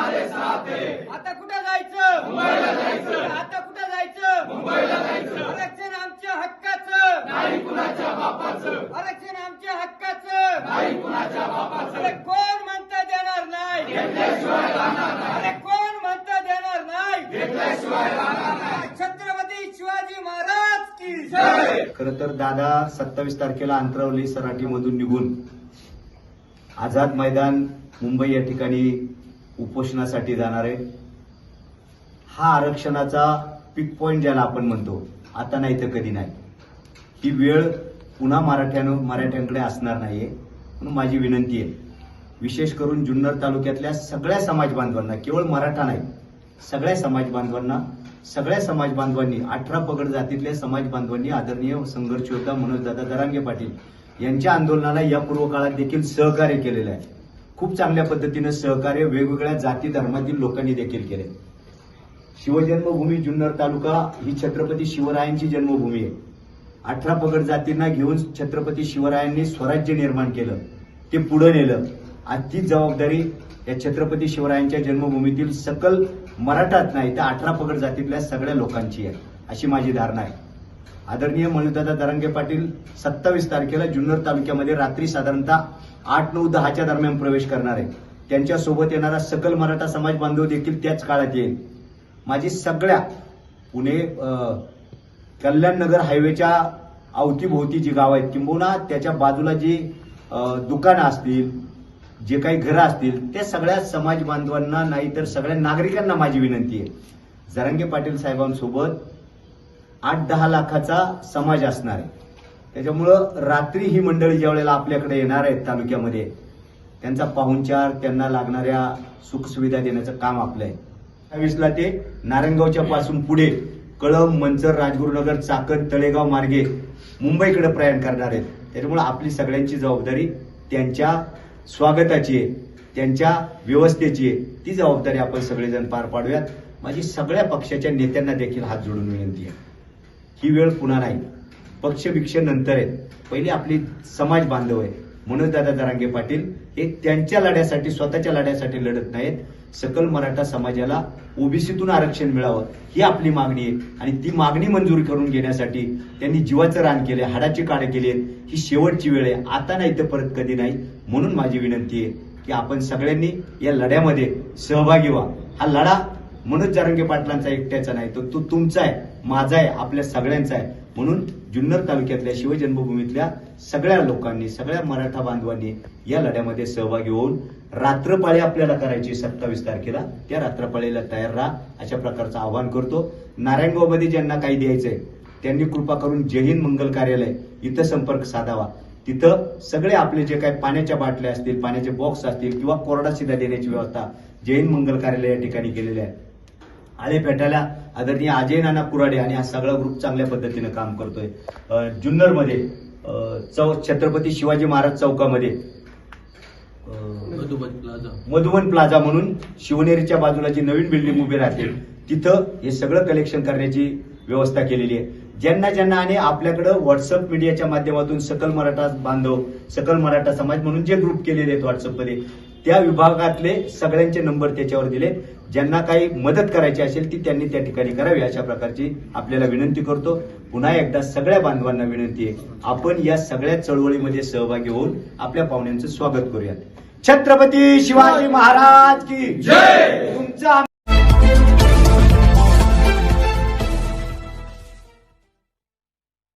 हम तुम्हारे साथ हैं। आता कुठं जायचं? मुंबईला जायचं। आता कुठं जायचं? मुंबईला जायचं। आरक्षण आमच्या हक्काचं. नाही कुणाच्या बापाचं। आरक्षण आमच्या हक्काचं. नाही कुणाच्या बापाचं। अरे कोण म्हणता देणार नाही? घेतल्याशिवाय राहणार नाही। अरे कोण म्हणता देणार नाही? घेतल्याशिवाय राहणार नाही। छत्रपती शिवाजी महाराज की जय! खर तर दादा सत्तावीस तारखेला अंतरावली सराटीमधून निघून आझाद मैदान मुंबई या ठिकाणी उपोषणासाठी जाणार आहे. हा आरक्षणाचा पिक पॉइंट ज्याला आपण म्हणतो आता नाही तर कधी नाही. ही वेळ पुन्हा मराठ्यानं मराठ्यांकडे असणार नाहीये म्हणून माझी विनंती आहे. विशेष करून जुन्नर तालुक्यातल्या सगळ्या समाज बांधवांना केवळ मराठा नाही सगळ्या समाज बांधवांना सगळ्या समाज बांधवांनी अठरा पगड जातीतल्या समाज बांधवांनी आदरणीय संघर्ष योद्धा मनोजदादा दरांगे पाटील यांच्या आंदोलनाला या पूर्व काळात देखील सहकार्य केलेलं आहे. खूप चांगल्या पद्धतीनं सहकार्य वेगवेगळ्या जाती धर्मातील लोकांनी देखील केले. शिवजन्मभूमी जुन्नर तालुका ही छत्रपती शिवरायांची जन्मभूमी आहे. अठरा पगड जातींना घेऊन छत्रपती शिवरायांनी स्वराज्य निर्माण केलं. ते पुढे नेलं. आज तीच जबाबदारी या छत्रपती शिवरायांच्या जन्मभूमीतील सकल मराठात नाही तर अठरा पगड जातीतल्या सगळ्या लोकांची आहे अशी माझी धारणा आहे. आदरणीय मनुदादा दरंगे पाटील सत्तावीस तारखेला जुन्नर तालुक्यामध्ये रात्री साधारणतः आठ नऊ दहाच्या दरम्यान प्रवेश करणार आहे त्यांच्यासोबत येणारा सकल मराठा समाज बांधव देखील त्याच काळात येईल. माझी सगळ्या पुणे कल्याणनगर हायवेच्या अवतीभोवती जी गाव आहेत किंबहुना त्याच्या बाजूला जी दुकानं असतील जे काही घरं असतील त्या सगळ्या समाज बांधवांना नाही तर सगळ्या नागरिकांना माझी विनंती आहे. जरांगे पाटील साहेबांसोबत आठ दहा लाखाचा समाज असणार आहे. त्याच्यामुळं रात्री ही मंडळी ज्या वेळेला आपल्याकडे येणार आहेत तालुक्यामध्ये त्यांचा पाहुणचार त्यांना लागणाऱ्या सुखसुविधा देण्याचं काम आपलं आहे. अठ्ठावीसला ते नारायणगावच्या पासून पुढे कळंब मंचर राजगुरुनगर चाकण तळेगाव मार्गे मुंबईकडे प्रयाण करणार आहेत. त्याच्यामुळे आपली सगळ्यांची जबाबदारी त्यांच्या स्वागताची आहे त्यांच्या व्यवस्थेची आहे. ती जबाबदारी आपण सगळेजण पार पाडूयात. माझी सगळ्या पक्षाच्या नेत्यांना देखील हात जोडून विनंती आहे. ही वेळ पुन्हा नाही पक्षभिक्ष नंतर आहेत. पहिली आपली समाज बांधव आहे म्हणून दादा दरांगे पाटील हे त्यांच्या लढ्यासाठी स्वतःच्या लढ्यासाठी लढत नाहीत. सकल मराठा समाजाला ओबीसीतून आरक्षण मिळावं ही आपली मागणी आहे. आणि ती मागणी मंजूर करून घेण्यासाठी त्यांनी जीवाचं रान केले हाडाची काढे केली ही शेवटची वेळ आहे. आता नाही तर परत कधी नाही. म्हणून माझी विनंती आहे की आपण सगळ्यांनी या लढ्यामध्ये सहभागी व्हा. हा लढा मनोज जारंगे पाटलांचा एकट्याचा नाही तर तो तुमचा आहे माझा आहे आपल्या सगळ्यांचा आहे. म्हणून जुन्नर तालुक्यातल्या शिवजन्मभूमीतल्या सगळ्या लोकांनी सगळ्या मराठा बांधवांनी या लढ्यामध्ये सहभागी होऊन रात्रपाळी आपल्याला करायची सत्तावीस तारखेला त्या रात्रपाळीला तयार राहा अशा प्रकारचं आवाहन करतो. नारायणगावमध्ये ज्यांना काही द्यायचंय त्यांनी कृपा करून जयहिंद मंगल कार्यालय इथं संपर्क साधावा. तिथं सगळे आपले जे काही पाण्याच्या बाटल्या असतील पाण्याचे बॉक्स असतील किंवा कोरडा सिधा देण्याची व्यवस्था जैन मंगल कार्यालय या ठिकाणी केलेली आहे. आळे पेठाला आदरणीय अजय नाना कुराडे आणि हा सगळा ग्रुप चांगल्या पद्धतीनं काम करतोय. अ, जुन्नरमध्ये अ, चौ छत्रपती शिवाजी महाराज चौकामध्ये मधुबन प्लाझा. मधुवन प्लाझा म्हणून शिवनेरीच्या बाजूला जी नवीन बिल्डिंग उभी राहते तिथं हे सगळं कलेक्शन करण्याची व्यवस्था केलेली आहे. ज्यांना ज्यांना आणि आपल्याकडं व्हॉट्सअप मीडियाच्या माध्यमातून सकल मराठा बांधव सकल मराठा समाज म्हणून जे ग्रुप केलेले आहेत व्हॉट्सअपमध्ये त्या विभागातले सगळ्यांचे नंबर त्याच्यावर दिले. ज्यांना काही मदत करायची असेल ती त्यांनी त्या ठिकाणी करावी अशा प्रकारची आपल्याला विनंती करतो. पुन्हा एकदा सगळ्या बांधवांना विनंती आहे. आपण या सगळ्या चळवळीमध्ये सहभागी होऊन आपल्या पाहुण्यांचं स्वागत करूयात. छत्रपती शिवाजी महाराज की जय!